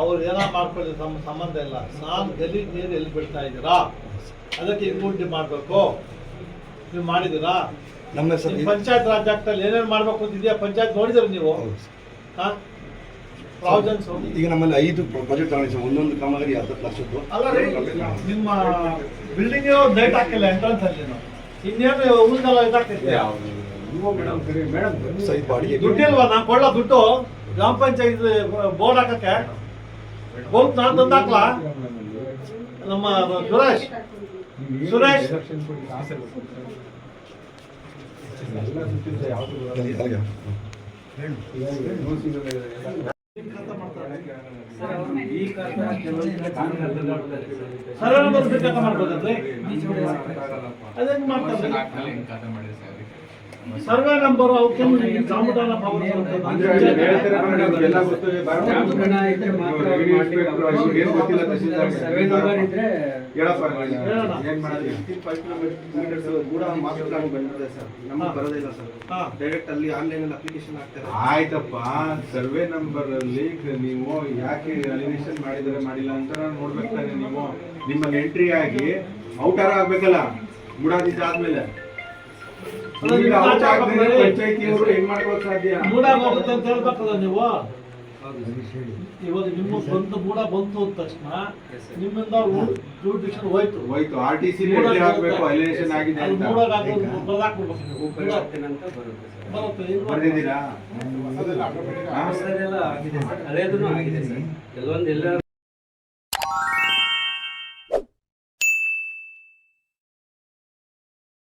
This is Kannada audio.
ಅವ್ರು ಏನೋ ಮಾಡ್ಕೊಳ್ಳಿ ತಮ್ಮ ಸಂಬಂಧ ಇಲ್ಲ. ನಾನು ಗಲೀಜ್ ನೀರು ಎಲ್ಲಿ ಬಿಡ್ತಾ ಇದ್ದೀರಾ? ಅದಕ್ಕೆ ಇಂಪೂರ್ಟಿ ಮಾಡಬೇಕು. ನೀವು ಮಾಡಿದ್ದೀರಾ? ನಮ್ಮ ಹೆಸರು ಪಂಚಾಯತ್ ರಾಜ್ ಆಕ್ಟಲ್ಲಿ ಏನೇನು ಮಾಡ್ಬೇಕು ಅಂತಿದೆಯಾ ಪಂಚಾಯತ್ ನೋಡಿದಿರ ನೀವು? ಹಾಂ? ಈಗ ನಮ್ಮಲ್ಲಿ ಐದು ಬಜೆಟ್ ತಗೊಂಡಿದ್ದೀವಿ. ಒಂದೊಂದು ಕಾಮಗಾರಿ ಹತ್ತು ಲಕ್ಷದ್ದು. ಅಲ್ಲ ನಿಮ್ಮ ಬಿಲ್ಡಿಂಗ್ ಲೈಟ್ ಹಾಕಿಲ್ಲ ಎಂಟ್ರೆನ್ಸ್ ಅಲ್ಲಿ ಇನ್ನೇನು ಉಳಿದಲ್ಲ ಇದಾಗ್ತೈತೆ ಮೇಡಮ್ ದುಡ್ಡಿಲ್ವಾ? ನಾನು ಕೊಳ್ಳೋ ದುಡ್ಡು. ಗ್ರಾಮ ಪಂಚಾಯತ್ ಬೋರ್ಡ್ ಹಾಕಕ್ಕೆ? ಬೋರ್ಡ್ ನಾನು ತಂದು ಹಾಕ್ಲಾ ನಮ್ಮ ಸುರೇಶ್. ಸುರೇಶ್. ಅಲ್ಲಿಗೆ. ಅದೇ ಮಾಡ್ತಾರೆ? ಸರ್ವೆ ನಂಬರ್ ಅವಕ್ಕೆ ಹಾ. ಡೈರೆಕ್ಟ್ ಅಲ್ಲಿ ಆನ್ಲೈನ್ ಅಲ್ಲಿ ಅಪ್ಲಿಕೇಶನ್ ಹಾಕ್ತಾರೆ. ಆಯ್ತಪ್ಪ ಸರ್ವೆ ನಂಬರ್ ಅಲ್ಲಿ ನೀವು ಯಾಕೆ ಅಲಿನೇಷನ್ ಮಾಡಿದರೆ ಮಾಡಿಲ್ಲ ಅಂತ ನಾನು ನೋಡ್ಬೇಕು ನೀವು ನಿಮ್ಮಲ್ಲಿ ಎಂಟ್ರಿ ಆಗಿ ಔಟರ್ ಆಗ್ಬೇಕಲ್ಲ ಮೂಡಾದಿದ್ದ ಪಂಚಾಯತಿಯವರು ಮಾಡ್ಕೊಳಕ್ ಸಾಧ್ಯ? ಅಂತ ಹೇಳ್ಬೇಕಲ್ಲ ನೀವು? ಇವಾಗ ನಿಮ್ಮ ಬಂತು ಮೂಡ ಬಂತು ಅಂದ ತಕ್ಷಣ ನಿಮ್ಮಿಂದ ಜೂಡಿಷನ್ ಹೋಯ್ತು. ಹೋಯ್ತು. ಆರ್ ಟಿ ಸಿ ಅಲಿನೇಷನ್ ಆಗಿದೆ ಅಂತ. ಮೂಡಾಗ ಅಂತ ಬರುತ್ತೆ? ಬರ್ದಿದ್ದೀರಾ? ಆಗಿದೆ. ಸರ್. ಆಗಿದೆ ಸರ್. ಕೆಲವೊಂದು ಎಲ್ಲ